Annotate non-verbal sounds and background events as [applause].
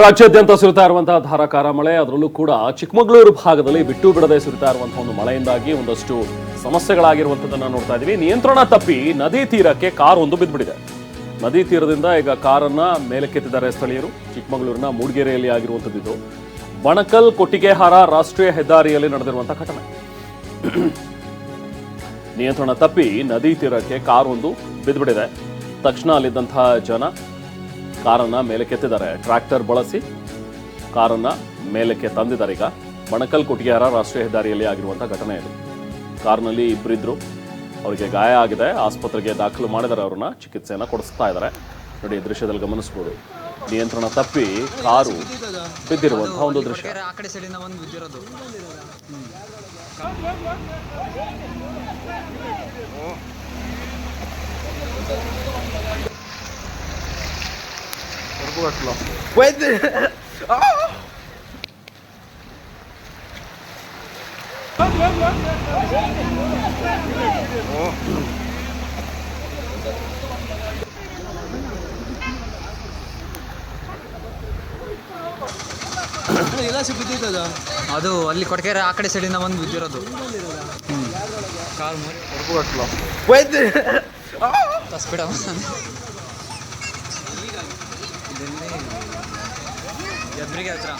ರಾಜ್ಯಾದ್ಯಂತ ಸುರಿತಾ ಇರುವಂತಹ ಧಾರಾಕಾರ ಮಳೆ, ಅದರಲ್ಲೂ ಕೂಡ ಚಿಕ್ಕಮಗಳೂರು ಭಾಗದಲ್ಲಿ ಬಿಟ್ಟು ಬಿಡದೆ ಸುರಿತಾ ಇರುವಂತಹ ಒಂದು ಮಳೆಯಿಂದಾಗಿ ಒಂದಷ್ಟು ಸಮಸ್ಯೆಗಳಾಗಿರುವಂಥದ್ದನ್ನ ನೋಡ್ತಾ ಇದೀವಿ. ನಿಯಂತ್ರಣ ತಪ್ಪಿ ನದಿ ತೀರಕ್ಕೆ ಕಾರ್ ಒಂದು ಬಿದ್ದುಬಿಟ್ಟಿದೆ. ನದಿ ತೀರದಿಂದ ಈಗ ಕಾರನ್ನ ಮೇಲಕ್ಕೆತ್ತಿದ್ದಾರೆ ಸ್ಥಳೀಯರು. ಚಿಕ್ಕಮಗಳೂರಿನ ಮೂಡಿಗೆರೆಯಲ್ಲಿ ಆಗಿರುವಂತದ್ದು ಇದು. ಬಣಕಲ್ ಕೊಟ್ಟಿಗೆಹಾರ ರಾಷ್ಟ್ರೀಯ ಹೆದ್ದಾರಿಯಲ್ಲಿ ನಡೆದಿರುವಂತಹ ಘಟನೆ. ನಿಯಂತ್ರಣ ತಪ್ಪಿ ನದಿ ತೀರಕ್ಕೆ ಕಾರ್ ಒಂದು ಬಿದ್ದುಬಿಟ್ಟಿದೆ. ತಕ್ಷಣ ಅಲ್ಲಿದ್ದಂತಹ ಜನ ಕಾರನ್ನ ಮೇಲಕ್ಕೆತ್ತಿದ್ದಾರೆ ಟ್ರ್ಯಾಕ್ಟರ್ ಬಳಸಿ ಕಾರನ್ನ ಮೇಲಕ್ಕೆ ತಂದಿದ್ದಾರೆ. ಈಗ ಬಣಕಲ್ ಕೊಟ್ಟಿಗೆಹಾರ ರಾಷ್ಟ್ರೀಯ ಹೆದ್ದಾರಿಯಲ್ಲಿ ಆಗಿರುವಂತಹ ಘಟನೆ ಇದು. ಕಾರ್ನಲ್ಲಿ ಇಬ್ಬರಿದ್ರು ಅವರಿಗೆ ಗಾಯ ಆಗಿದೆ. ಆಸ್ಪತ್ರೆಗೆ ದಾಖಲು ಮಾಡಿದ್ದಾರೆ ಅವ್ರನ್ನ. ಚಿಕಿತ್ಸೆಯನ್ನ ಕೊಡಿಸ್ತಾ ಇದ್ದಾರೆ. ನೋಡಿ, ಈ ದೃಶ್ಯದಲ್ಲಿ ಗಮನಿಸಬಹುದು. ನಿಯಂತ್ರಣ ತಪ್ಪಿ ಕಾರು ಬಿದ್ದಿರುವಂತಹ ಒಂದು ದೃಶ್ಯ. [laughs] [coughs] ಆ ಕಡೆ ಸೈಡಿಂದ ಒಂದು ಬಿದ್ದಿರೋದು ಅದು ಅಲ್ಲಿ ಕೊಡಕೇರ ಆ ಕಡೆ ಸೈಡಿಂದ ಬಂದು ಬಿದ್ದಿರೋದು. ಕಾಲ್ [laughs] ಸ್ಪೀಡ జబ్రిగా వచ్చినా